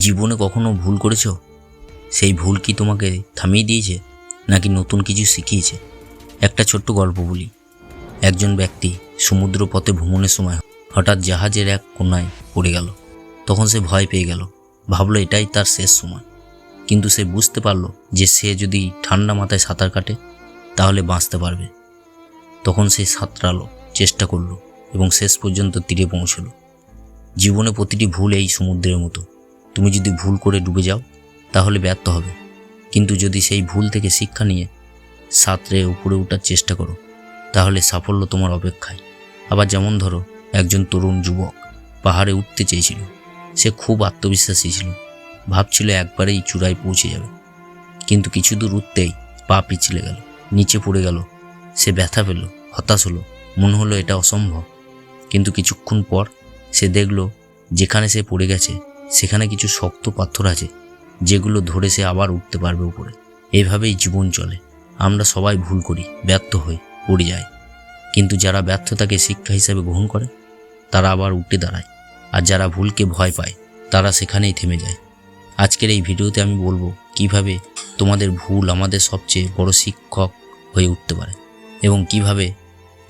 জীবনে কখনো ভুল করেছ? সেই ভুল কি তোমাকে থামিয়ে দিয়েছে, নাকি নতুন কিছু শিখিয়েছে? একটা ছোট্ট গল্প বলি। একজন ব্যক্তি সমুদ্র পথে ভ্রমণের সময় হঠাৎ জাহাজের এক কোনায় পড়ে গেল। তখন সে ভয় পেয়ে গেল। ভাবলো, এটাই তার শেষ সময়। কিন্তু সে বুঝতে পারল যে সে যদি ঠান্ডা মাথায় সাঁতার কাটে, তাহলে বাঁচতে পারবে। তখন সে সাঁতরালো, চেষ্টা করল এবং শেষ পর্যন্ত তীরে পৌঁছলো। জীবনে প্রতিটি ভুল এই সমুদ্রের মতো। তুমি যদি ভুল করে ডুবে যাও, তাহলে ব্যর্থ হবে। কিন্তু যদি সেই ভুল থেকে শিক্ষা নিয়ে সাঁতরে উপরে ওঠার চেষ্টা করো, তাহলে সাফল্য তোমার অপেক্ষায়। আবার যেমন ধরো, একজন তরুণ যুবক পাহাড়ে উঠতে চেয়েছিল। সে খুব আত্মবিশ্বাসী ছিল। ভাবছিল একবারেই চূড়ায় পৌঁছে যাবে। কিন্তু কিছু দূর উঠতেই পা পিছলে গেল, নিচে পড়ে গেল। সে ব্যথা পেল, হতাশ হলো, মনে হলো এটা অসম্ভব। কিন্তু কিছুক্ষণ পর সে দেখল, যেখানে সে পড়ে গেছে সেখানে কিছু শক্ত পাথর আছে, যেগুলো ধরে সে আবার উঠতে পারবে উপরে। এভাবেই জীবন চলে। আমরা সবাই ভুল করি, ব্যর্থ হই, পড়ে যাই। কিন্তু যারা ব্যর্থতাকে শিক্ষা হিসেবে গ্রহণ করে, তারা আবার উঠে দাঁড়ায়। আর যারা ভুলকে ভয় পায়, তারা সেখানেই থেমে যায়। আজকের এই ভিডিওতে আমি বলব, কীভাবে তোমাদের ভুল আমাদের সবচেয়ে বড় শিক্ষক হয়ে উঠতে পারে এবং কীভাবে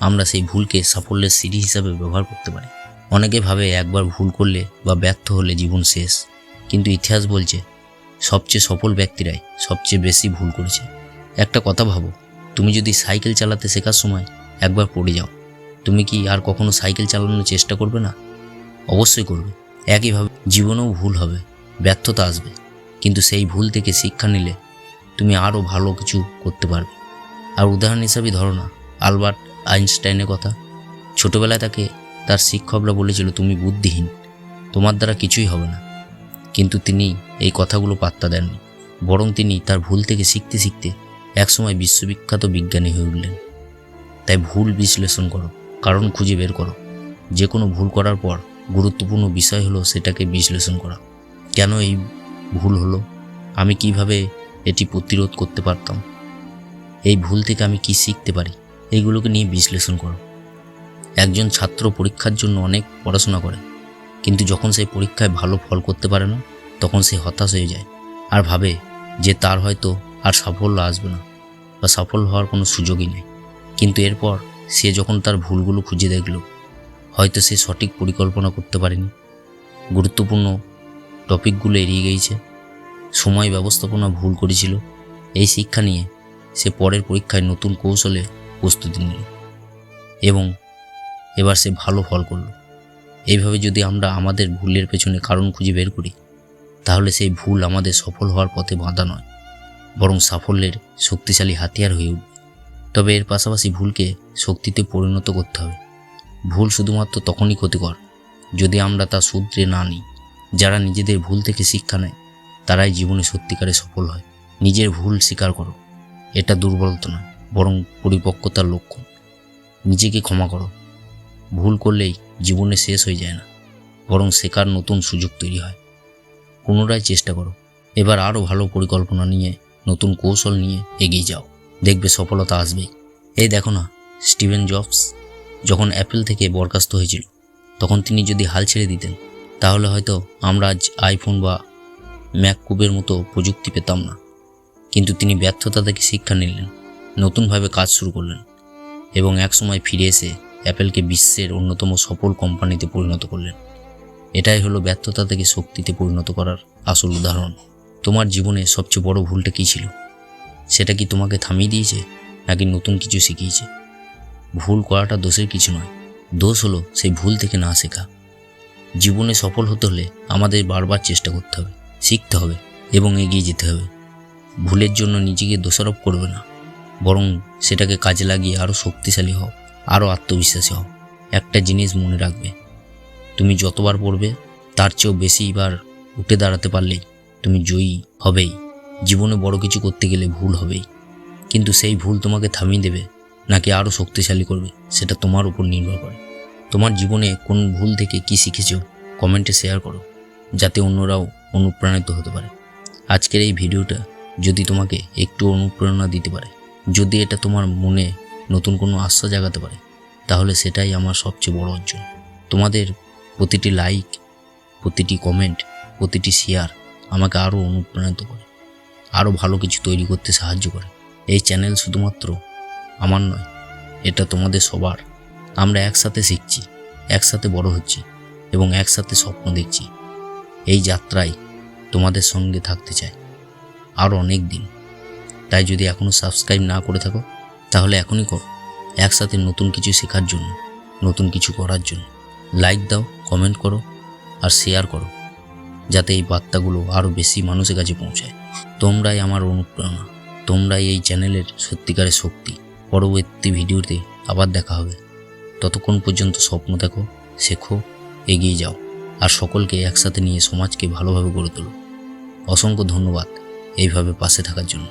আমরা সেই ভুলকে সাফল্যের সিঁড়ি হিসাবে ব্যবহার করতে পারি। অনেকে ভাবে একবার ভুল করলে বা ব্যর্থ হলে জীবন শেষ। কিন্তু ইতিহাস বলছে, সবচেয়ে সফল ব্যক্তিরাই সবচেয়ে বেশি ভুল করেছে। একটা কথা ভাবো, তুমি যদি সাইকেল চালাতে শেখার সময় একবার পড়ে যাও, তুমি কি আর কখনো সাইকেল চালানোর চেষ্টা করবে না? অবশ্যই করবে। একইভাবে জীবনেও ভুল হবে, ব্যর্থতা আসবে। কিন্তু সেই ভুল থেকে শিক্ষা নিলে তুমি আরও ভালো কিছু করতে পারবে। আর উদাহরণ হিসাবে ধরো না, আলবার্ট আইনস্টাইনের কথা। ছোটোবেলায় তাকে তার শিক্ষকরা বলেছিল, তুমি বুদ্ধিহীন, তোমার দ্বারা কিছুই হবে না। কিন্তু তিনি এই কথাগুলো পাত্তা দেননি, বরং তিনি তার ভুল থেকে শিখতে শিখতে একসময় বিশ্ববিখ্যাত বিজ্ঞানী হয়ে উঠলেন। তাই ভুল বিশ্লেষণ করো, কারণ খুঁজে বের করো। যে কোনো ভুল করার পর গুরুত্বপূর্ণ বিষয় হলো সেটাকে বিশ্লেষণ করা। কেন এই ভুল হলো? আমি কীভাবে এটি প্রতিরোধ করতে পারতাম? এই ভুল থেকে আমি কি শিখতে পারি? এইগুলোকে নিয়ে বিশ্লেষণ করো। একজন ছাত্র পরীক্ষার জন্য অনেক পড়াশোনা করে। কিন্তু যখন সে পরীক্ষায় ভালো ফল করতে পারে না, তখন সে হতাশ হয়ে যায় আর ভাবে যে তার হয়তো আর সাফল্য আসবে না বা সফল হওয়ার কোনো সুযোগই নেই। কিন্তু এরপর সে যখন তার ভুলগুলো খুঁজে দেখল, হয়তো সে সঠিক পরিকল্পনা করতে পারেনি। গুরুত্বপূর্ণ টপিকগুলো এড়িয়ে গিয়েছে। সময় ব্যবস্থাপনা ভুল করেছিল। এই শিক্ষা নিয়ে সে পরের পরীক্ষায় নতুন কৌশলে প্রস্তুতি নিল এবং এবার সে ভালো ফল করল। এইভাবে যদি আমরা আমাদের ভুলের পেছনে কারণ খুঁজে বের করি, তাহলে সেই ভুল আমাদের সফল হওয়ার পথে বাঁধা নয়, বরং সাফল্যের শক্তিশালী হাতিয়ার হয়ে উঠবে। তবে এর পাশাপাশি ভুলকে শক্তিতে পরিণত করতে হবে। ভুল শুধুমাত্র তখনই ক্ষতিকর যদি আমরা তা শুধরে না নিই। যারা নিজেদের ভুল থেকে শিক্ষা নেয়, তারাই জীবনে সত্যিকারে সফল হয়। নিজের ভুল স্বীকার করো, এটা দুর্বলতা নয়, বরং পরিপক্কতার লক্ষণ। নিজেকে ক্ষমা করো ভুল করলেই জীবনে শেষ হয়ে যায় না, বরং শেখার নতুন সুযোগ তৈরি হয়। পুনরায় চেষ্টা করো। এবার আরও ভালো পরিকল্পনা নিয়ে, নতুন কৌশল নিয়ে এগিয়ে যাও। দেখবে সফলতা আসবেই। এই দেখো না, স্টিভেন জবস যখন অ্যাপেল থেকে বরখাস্ত হয়েছিল, তখন তিনি যদি হাল ছেড়ে দিতেন, তাহলে হয়তো আমরা আজ আইফোন বা ম্যাককুবের মতো প্রযুক্তি পেতাম না। কিন্তু তিনি ব্যর্থতা থেকে শিক্ষা নিলেন, নতুনভাবে কাজ শুরু করলেন এবং একসময় ফিরে এসে অ্যাপেলকে বিশ্বের অন্যতম সফল কোম্পানিতে পরিণত করলেন। এটাই হলো ব্যর্থতা থেকে শক্তিতে পরিণত করার আসল উদাহরণ। তোমার জীবনে সবচেয়ে বড় ভুলটা কী ছিল? সেটা কি তোমাকে থামিয়ে দিয়েছে, নাকি নতুন কিছু শিখিয়েছে? ভুল করাটা দোষের কিছু নয়। দোষ হলো সেই ভুল থেকে না শেখা। জীবনে সফল হতে হলে আমাদের বারবার চেষ্টা করতে হবে, শিখতে হবে এবং এগিয়ে যেতে হবে। ভুলের জন্য নিজেকে দোষারোপ করবে না, বরং সেটাকে কাজে লাগিয়ে আরও শক্তিশালী হও। আরও আত্মবিশ্বাসী হও। একটা জিনিস মনে রাখবে, তুমি যতবার পড়বে, তার চেয়েও বেশি বার উঠে দাঁড়াতে পারলেই তুমি জয়ী হবেই। জীবনে বড় কিছু করতে গেলে ভুল হবেই। কিন্তু সেই ভুল তোমাকে থামিয়ে দেবে, নাকি আরও শক্তিশালী করবে, সেটা তোমার উপর নির্ভর করে। তোমার জীবনে কোন ভুল থেকে কি শিখেছো, কমেন্টে শেয়ার করো, যাতে অন্যরাও অনুপ্রাণিত হতে পারে। আজকের এই ভিডিওটা যদি তোমাকে একটু অনুপ্রেরণা দিতে পারে, যদি এটা তোমার মনে নতুন কোনো আশা জাগাতে পারে, তাহলে সেটাই আমার সবচেয়ে বড় অর্জন। তোমাদের প্রতিটি লাইক প্রতিটি কমেন্ট প্রতিটি শেয়ার আমাকে আরও অনুপ্রাণিত করে আরও ভালো কিছু তৈরি করতে সাহায্য করে। এই চ্যানেল শুধুমাত্র আমার নয়, এটা তোমাদের সবার। আমরা একসাথে শিখছি, একসাথে বড় হচ্ছি এবং একসাথে স্বপ্ন দেখছি। এই যাত্রায় তোমাদের সঙ্গে থাকতে চাই আরও অনেক দিন। তাই যদি এখনও সাবস্ক্রাইব না করে থাকো তাহলে এখনই করো। একসাথে নতুন কিছু শেখার জন্য, নতুন কিছু করার জন্য। লাইক দাও কমেন্ট করো আর শেয়ার করো, যাতে এই বার্তাগুলো আরও বেশি মানুষের কাছে পৌঁছায়। তোমরাই আমার অনুপ্রেরণা, তোমরাই এই চ্যানেলের সত্যিকারের শক্তি। পরবর্তী ভিডিওতে আবার দেখা হবে। ততক্ষণ পর্যন্ত স্বপ্ন দেখো, শেখো, এগিয়ে যাও আর সকলকে একসাথে নিয়ে সমাজকে ভালোভাবে গড়ে তোলো। অসংখ্য ধন্যবাদ এইভাবে পাশে থাকার জন্য।